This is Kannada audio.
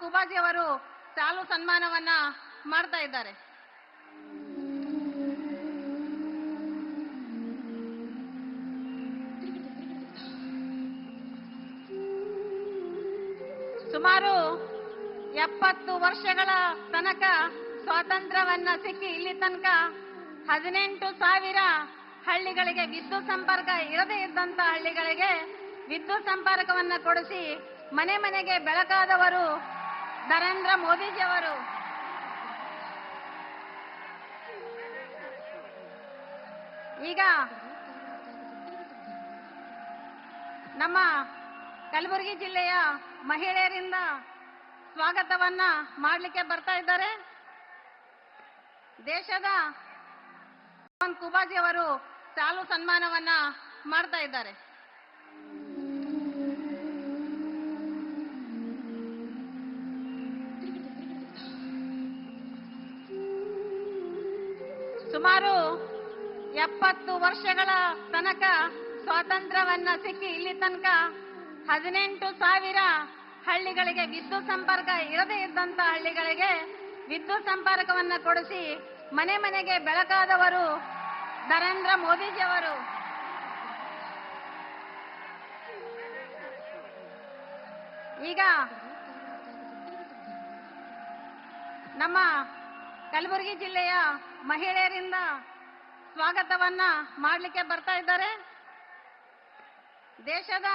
ಕುಬಾಜಿ ಅವರು ಸಾಲು ಸನ್ಮಾನವನ್ನ ಮಾಡ್ತಾ ಇದ್ದಾರೆ. ಸುಮಾರು ಎಪ್ಪತ್ತು ವರ್ಷಗಳ ತನಕ ಸ್ವಾತಂತ್ರ್ಯವನ್ನ ಸಿಕ್ಕಿ ಇಲ್ಲಿ ತನಕ ಹದಿನೆಂಟು ಸಾವಿರ ಹಳ್ಳಿಗಳಿಗೆ ವಿದ್ಯುತ್ ಸಂಪರ್ಕ ಇರದೇ ಇದ್ದಂತ ಹಳ್ಳಿಗಳಿಗೆ ವಿದ್ಯುತ್ ಸಂಪರ್ಕವನ್ನ ಕೊಡಿಸಿ ಮನೆ ಮನೆಗೆ ಬೆಳಕಾದವರು ನರೇಂದ್ರ ಮೋದಿಜಿಯವರು ಈಗ ನಮ್ಮ ಕಲಬುರಗಿ ಜಿಲ್ಲೆಯ ಮಹಿಳೆಯರಿಂದ ಸ್ವಾಗತವನ್ನ ಮಾಡಲಿಕ್ಕೆ ಬರ್ತಾ ಇದ್ದಾರೆ. ದೇಶದ ಕುಬಾಜಿ ಅವರು ಸಾಲು ಸನ್ಮಾನವನ್ನ ಮಾಡ್ತಾ ಇದ್ದಾರೆ. ಸುಮಾರು ಎಪ್ಪತ್ತು ವರ್ಷಗಳ ತನಕ ಸ್ವಾತಂತ್ರ್ಯವನ್ನ ಸಿಕ್ಕಿ ಇಲ್ಲಿ ತನಕ ಹದಿನೆಂಟು ಸಾವಿರ ಹಳ್ಳಿಗಳಿಗೆ ವಿದ್ಯುತ್ ಸಂಪರ್ಕ ಇರದೇ ಇದ್ದಂತ ಹಳ್ಳಿಗಳಿಗೆ ವಿದ್ಯುತ್ ಸಂಪರ್ಕವನ್ನ ಕೊಡಿಸಿ ಮನೆ ಮನೆಗೆ ಬೆಳಕಾದವರು ನರೇಂದ್ರ ಮೋದಿಜಿಯವರು ಈಗ ನಮ್ಮ ಕಲಬುರಗಿ ಜಿಲ್ಲೆಯ ಮಹಿಳೆಯರಿಂದ ಸ್ವಾಗತವನ್ನ ಮಾಡಲಿಕ್ಕೆ ಬರ್ತಾ ಇದ್ದಾರೆ. ದೇಶದ